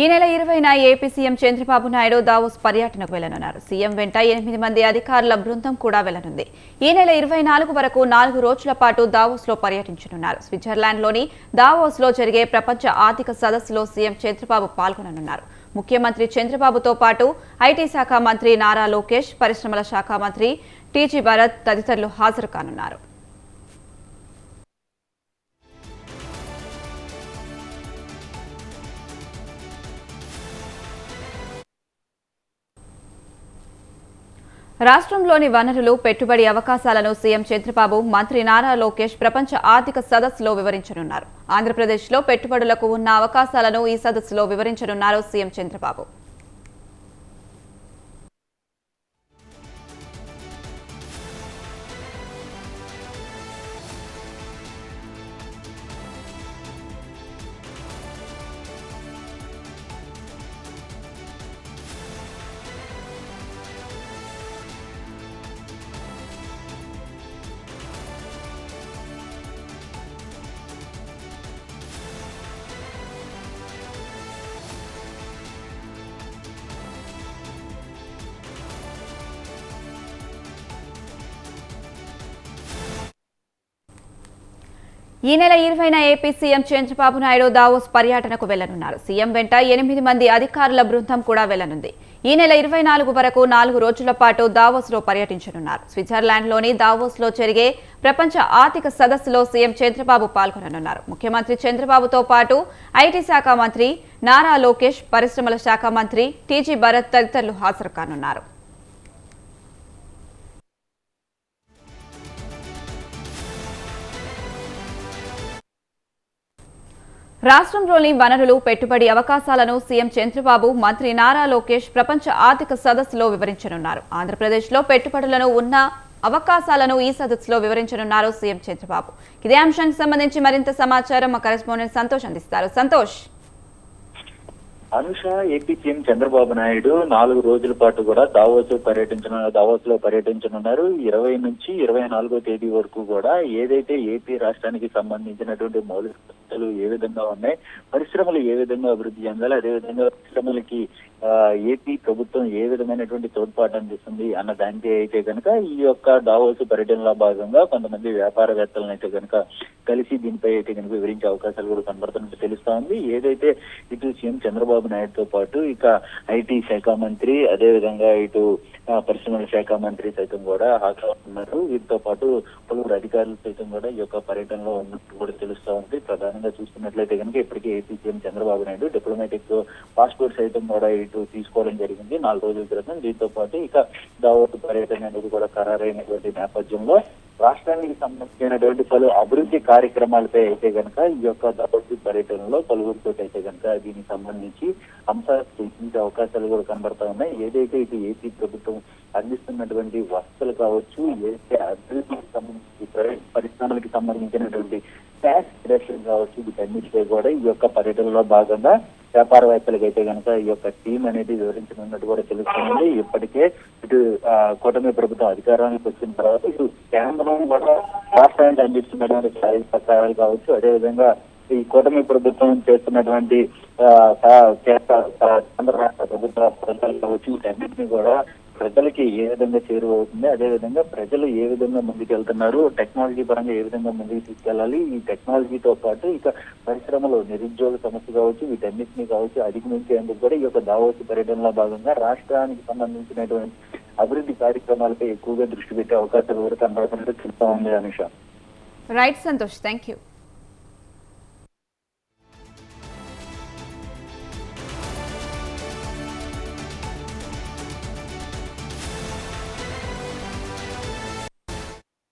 ఈ నెల ఇరవైన AP CM Chandrababu Naidu Davos పర్యటనకు వెళ్ళనున్నారు సీఎం వెంట ఎనిమిది మంది అధికారుల బృందం కూడా వెళ్ళనుంది ఈ నెల ఇరవై నాలుగు వరకు నాలుగు రోజుల పాటు దావోస్లో పర్యటించనున్నారు. స్విట్జర్లాండ్లోని దావోస్లో జరిగే ప్రపంచ ఆర్థిక సదస్సులో సీఎం చంద్రబాబు పాల్గొననున్నారు. ముఖ్యమంత్రి చంద్రబాబుతో పాటు ఐటీ శాఖ మంత్రి నారా లోకేష్ పరిశ్రమల శాఖ మంత్రి టీజీ భరత్ తదితరులు హాజరు కానున్నారు. రాష్ట్రంలోని వనరులు పెట్టుబడి అవకాశాలను సీఎం చంద్రబాబు మంత్రి నారా లోకేష్ ప్రపంచ ఆర్థిక సదస్సులో వివరించనున్నారు. ఆంధ్రప్రదేశ్లో పెట్టుబడులకు ఉన్న అవకాశాలను ఈ సదస్సులో వివరించనున్నారు సీఎం చంద్రబాబు. ఈ నెల ఇరవైన AP CM Chandrababu Naidu Davos పర్యటనకు వెళ్ళనున్నారు. సీఎం వెంట ఎనిమిది మంది అధికారుల బృందం కూడా వెళ్ళనుంది. ఈ నెల ఇరవై నాలుగు వరకు నాలుగు రోజుల పాటు దావోస్లో పర్యటించనున్నారు. స్విట్జర్లాండ్లోని దావోస్లో జరిగే ప్రపంచ ఆర్థిక సదస్సులో సీఎం చంద్రబాబు పాల్గొననున్నారు. ముఖ్యమంత్రి చంద్రబాబుతో పాటు ఐటీ శాఖ మంత్రి నారా లోకేష్ పరిశ్రమల శాఖ మంత్రి టీజీ భరత్ తదితరులు హాజరు కానున్నారు. రాష్ట్రంలోని వనరులు పెట్టుబడి అవకాశాలను సీఎం చంద్రబాబు మంత్రి నారా లోకేష్ ప్రపంచ ఆర్థిక సదస్సులో వివరించనున్నారు. ఆంధ్రప్రదేశ్లో పెట్టుబడులను ఉన్న అవకాశాలను ఈ సదస్సులో వివరించనున్నారు సీఎం చంద్రబాబు. ఇదే అంశానికి సంబంధించి మరింత సమాచారం మా కరెస్పాండెంట్ సంతోష్ అందిస్తారు. సంతోష్. అనుష ఏపీ సీఎం చంద్రబాబు నాయుడు నాలుగు రోజుల పాటు కూడా దావోస్ పర్యటించిన దావోస్లో పర్యటించనున్నారు. ఇరవై నుంచి ఇరవై నాలుగో తేదీ వరకు కూడా ఏదైతే ఏపీ రాష్ట్రానికి సంబంధించినటువంటి మౌలిక వసతులు ఏ విధంగా ఉన్నాయి పరిశ్రమలు ఏ విధంగా అభివృద్ధి చెందాలి అదేవిధంగా పరిశ్రమలకి ఏపీ ప్రభుత్వం ఏ విధమైనటువంటి తోడ్పాటు అందిస్తుంది అన్న దానికి అయితే కనుక ఈ యొక్క దావోస్ పర్యటనలో భాగంగా కొంతమంది వ్యాపారవేత్తలను అయితే కనుక కలిసి దీనిపై అయితే కనుక వివరించే అవకాశాలు కూడా కనబడుతున్నట్టు తెలుస్తా ఉంది. ఏదైతే ఇటు సీఎం చంద్రబాబు నాయుడుతో పాటు ఇక ఐటీ శాఖ మంత్రి అదే విధంగా ఇటు పరిశ్రమల శాఖ మంత్రి సైతం కూడా హాజరవుతున్నారు వీరితో పాటు పలువురు అధికారులు సైతం కూడా ఈ యొక్క పర్యటనలో ఉన్నట్టు కూడా తెలుస్తా ఉంది. ప్రధానంగా చూసుకున్నట్లయితే కనుక ఇప్పటికే AP CM Chandrababu Naidu diplomatic passport సైతం కూడా ఇటు తీసుకోవడం జరిగింది. నాలుగు రోజుల క్రితం దీంతో పాటు ఇక దావత్ పర్యటన అనేది కూడా ఖరారైనటువంటి నేపథ్యంలో రాష్ట్రానికి సంబంధించినటువంటి పలు అభివృద్ధి కార్యక్రమాలపై అయితే కనుక ఈ యొక్క దావత్ పర్యటనలో పలువురితో అయితే కనుక దీనికి సంబంధించి అంశాలు చర్చించే అవకాశాలు కూడా కనబడతా ఉన్నాయి. ఏదైతే ఇది ఏపీ ప్రభుత్వం అందిస్తున్నటువంటి వసతులు కావచ్చు ఏదైతే అభివృద్ధికి సంబంధించి ప్రైవేట్ సంబంధించినటువంటి ట్యాక్స్ రిడక్షన్ కావచ్చు వీటన్నిటిపై కూడా ఈ యొక్క పర్యటనలో భాగంగా వ్యాపారవేత్తలకు అయితే కనుక ఈ యొక్క టీం అనేది వివరించనున్నట్టు కూడా తెలుస్తుంది. ఇప్పటికే ఇటు ఆ, కూటమి ప్రభుత్వం అధికారానికి వచ్చిన తర్వాత ఇటు కేంద్రం కూడా రాష్ట్రానికి అందిస్తున్నటువంటి సహాయ సహకారాలు కావచ్చు. అదేవిధంగా ఈ కూటమి ప్రభుత్వం చేస్తున్నటువంటి ఆ, కేంద్ర రాష్ట్ర ప్రభుత్వ పథకాలు కావచ్చు వీటన్నింటినీ కూడా ప్రజలకి ఏ విధంగా చేరువవుతుంది అదే విధంగా ప్రజలు ఏ విధంగా ముందుకు వెళ్తున్నారు టెక్నాలజీ పరంగా ఏ విధంగా ముందుకు తీసుకెళ్ళాలి ఈ టెక్నాలజీతో పాటు ఇక పరిశ్రమలో నిరుద్యోగ సమస్య కావచ్చు వీటన్నిటిని కావచ్చు అధిగమించేందుకు కూడా ఈ యొక్క దావోస్ పర్యటనలో భాగంగా రాష్ట్రానికి సంబంధించినటువంటి అభివృద్ధి కార్యక్రమాలపై ఎక్కువగా దృష్టి పెట్టే అవకాశాలు కూడా కనబడుతున్నట్టు చూస్తా ఉంది Anusha. Right Santosh thank you